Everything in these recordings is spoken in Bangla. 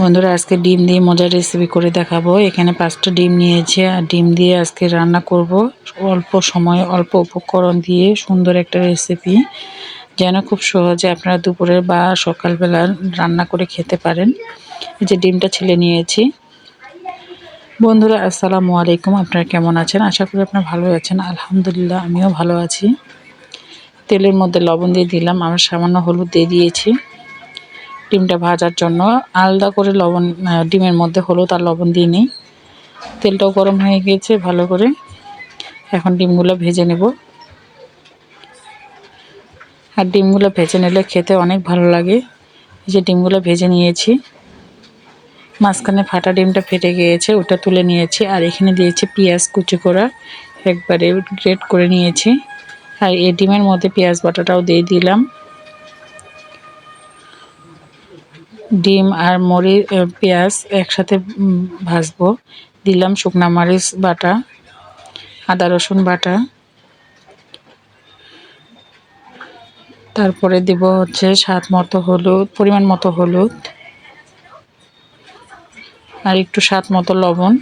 বন্ধুরা, আজকে ডিম দিয়ে মজার রেসিপি করে দেখাবো। এখানে পাঁচটা ডিম নিয়েছি, আর ডিম দিয়ে আজকে রান্না করব অল্প সময়, অল্প উপকরণ দিয়ে সুন্দর একটা রেসিপি যেন খুব সহজে আপনারা দুপুরের বা সকালবেলা রান্না করে খেতে পারেন। এই যে ডিমটা ছেলে নিয়েছি। বন্ধুরা, আসসালামু আলাইকুম। আপনারা কেমন আছেন? আশা করি আপনারা ভালো আছেন। আলহামদুলিল্লাহ, আমিও ভালো আছি। তেলের মধ্যে লবণ দিয়ে দিলাম। আমার সামান্য হলুদ দিয়ে দিয়েছি। ডিমটা ভাজার জন্য আলাদা করে লবণ ডিমের মধ্যে হলুদ আর লবণ দিয়ে নিই। তেলটাও গরম হয়ে গিয়েছে ভালো করে। এখন ডিমগুলো ভেজে নেব। আর ডিমগুলো ভেজে নিলে খেতে অনেক ভালো লাগে। এই যে ডিমগুলো ভেজে নিয়েছি। মাঝখানে ফাটা ডিমটা ফেটে গিয়েছে, ওটা তুলে নিয়েছি। আর এখানে দিয়েছি পেঁয়াজ কুচি করা। একবারে গ্রেট করে নিয়েছি। আর এই ডিমের মধ্যে পেঁয়াজ বাটাটাও দিয়ে দিলাম। ডিম আর মরি পেঁয়াজ একসাথে ভাজবো। দিলাম শুকনা মরিচ বাটা, আদা রসুন বাটা। তারপরে দিব হচ্ছে স্বাদ মতো হলুদ, পরিমাণ মতো হলুদ। আর একটু স্বাদ মতো লবণ।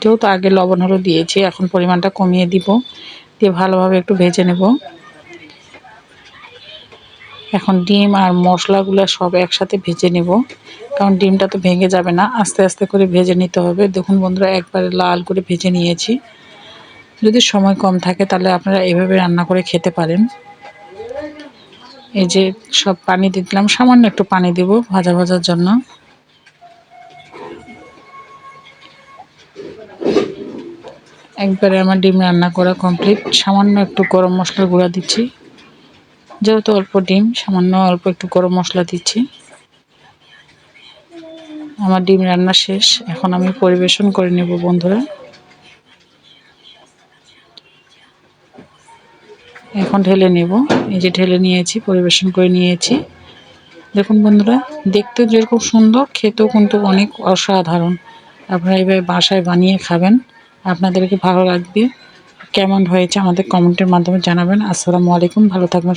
যেহেতু আগে লবণ হলুদ দিয়েছি, এখন পরিমাণটা কমিয়ে দিব। দিয়ে ভালোভাবে একটু ভেজে নেব। এখন ডিম আর মশলাগুলো সব একসাথে ভেজে নেব। কারণ ডিমটা তো ভেঙে যাবে না, আস্তে আস্তে করে ভেজে নিতে হবে। দেখুন বন্ধুরা, একবারে লাল করে ভেজে নিয়েছি। যদি সময় কম থাকে তাহলে আপনারা এভাবে রান্না করে খেতে পারেন। এই যে সব পানি দিলাম, সামান্য একটু পানি দেব ভাজা ভাজার জন্য। একবারে আমার ডিম রান্না করা কমপ্লিট। সামান্য একটু গরম মশলার গুঁড়া দিচ্ছি। যেহেতু অল্প ডিম, সামান্য অল্প একটু গরম মশলা দিচ্ছি। আমার ডিম রান্না শেষ। এখন আমি পরিবেশন করে নেব বন্ধুরা। এখন ঢেলে নেব। এই যে ঢেলে নিয়েছি, পরিবেশন করে নিয়েছি। দেখুন বন্ধুরা, দেখতে যেরকম সুন্দর, খেতেও কিন্তু অনেক অসাধারণ। আপনারা এইভাবে বাসায় বানিয়ে খাবেন। আপনাদেরকে ভালো লাগবে। কেমন হয়েছে আমাদের কমেন্টের মাধ্যমে জানাবেন। আসসালামু আলাইকুম, ভালো থাকবেন।